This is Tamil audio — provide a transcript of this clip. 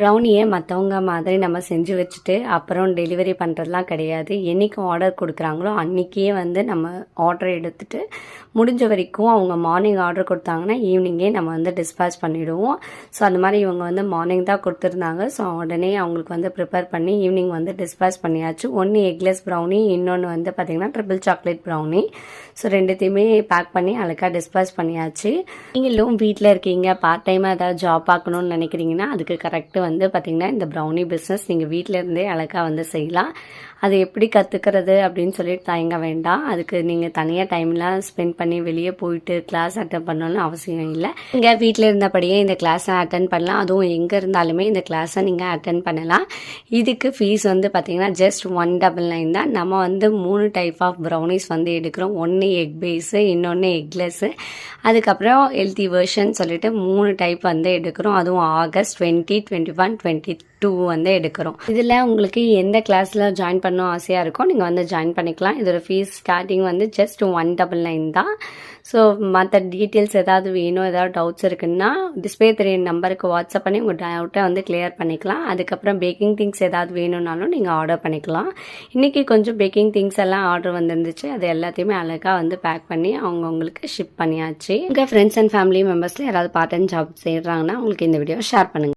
ப்ரௌனியை மற்றவங்க மாதிரி நம்ம செஞ்சு வச்சுட்டு அப்புறம் டெலிவரி பண்ணுறதுலாம் கிடையாது. என்றைக்கு ஆர்டர் கொடுக்குறாங்களோ அன்றைக்கே வந்து நம்ம ஆர்டர் எடுத்துட்டு முடிஞ்ச வரைக்கும் அவங்க மார்னிங் ஆர்டர் கொடுத்தாங்கன்னா ஈவினிங்கே நம்ம வந்து டிஸ்பேச் பண்ணிவிடுவோம் ஸோ அந்த மாதிரி இவங்க வந்து மார்னிங் தான் கொடுத்துருந்தாங்க. ஸோ உடனே அவங்களுக்கு வந்து ப்ரிப்பேர் பண்ணி ஈவினிங் வந்து டிஸ்பேச் பண்ணியாச்சு. ஒன்று எக்லெஸ் ப்ரௌனி இன்னொன்று வந்து பார்த்திங்கன்னா ட்ரிபிள் சாக்லேட் ப்ரௌனி ஸோ ரெண்டுத்தையுமே பேக் பண்ணி அழகாக டிஸ்பேச் பண்ணியாச்சு. நீங்களும் வீட்டில் இருக்கீங்க பார்ட் டைமாக ஏதாவது ஜாப் பார்க்கணுன்னு நினைக்கிறீங்கன்னா அதுக்கு கரெக்டு வந்து பார்த்திங்கன்னா இந்த ப்ரௌனி பிஸ்னஸ் நீங்கள் வீட்டில் இருந்தே அழகாக வந்து செய்யலாம். அது எப்படி கற்றுக்கிறது அப்படின்னு சொல்லிட்டு தயங்க வேண்டாம். அதுக்கு நீங்கள் தனியாக டைம்லாம் ஸ்பெண்ட் பண்ணி வெளியே போயிட்டு கிளாஸ் அட்டன் பண்ணணும்னு அவசியம் இல்லை. இங்கே வீட்டில் இருந்தபடியே இந்த கிளாஸை அட்டன் பண்ணலாம். அதுவும் எங்கே இருந்தாலுமே இந்த கிளாஸை நீங்கள் அட்டன் பண்ணலாம். இதுக்கு ஃபீஸ் வந்து பார்த்திங்கன்னா ஜஸ்ட் ஒன் டபுள் நைன் தான். நம்ம வந்து மூணு டைப் ஆஃப் ப்ரௌனிஸ் வந்து எடுக்கிறோம். ஒன்று எக் பேஸு இன்னொன்று எக்லெஸ்ஸு அதுக்கப்புறம் ஹெல்த்தி வெர்ஷன் சொல்லிட்டு மூணு டைப் வந்து எடுக்கிறோம். அதுவும் August twenty twenty one twenty two வந்து எடுக்கிறோம். இதில் உங்களுக்கு எந்த கிளாஸில் ஜாயின் பண்ணணும் ஆசையாக இருக்கோ நீங்கள் வந்து ஜாயின் பண்ணிக்கலாம். இதோட ஃபீஸ் ஸ்டார்டிங் வந்து ஜஸ்ட் ஒன் டபுள் நைன் தான். ஸோ மற்ற டீட்டெயில்ஸ் ஏதாவது வேணும் ஏதாவது டவுட்ஸ் இருக்குன்னா டிஸ்பிளே தெரிய நம்பருக்கு வாட்ஸ்அப் பண்ணி உங்கள் டவுட்டை வந்து கிளியர் பண்ணிக்கலாம். அதுக்கப்புறம் பேக்கிங் திங்ஸ் ஏதாவது வேணும்னாலும் நீங்கள் ஆர்டர் பண்ணிக்கலாம். இன்றைக்கி கொஞ்சம் பேக்கிங் திங்ஸ் எல்லாம் ஆர்டர் வந்துருந்துச்சு. அது எல்லாத்தையுமே அழகாக வந்து பேக் பண்ணி அவங்கவுங்களுக்கு ஷிப் பண்ணியாச்சு. உங்கள் ஃப்ரெண்ட்ஸ் அண்ட் ஃபேமிலி மெம்பர்ஸில் யாராவது பார்ட் டைம் ஜாப் செய்கிறாங்கன்னா உங்களுக்கு இந்த வீடியோ ஷேர் பண்ணுங்கள்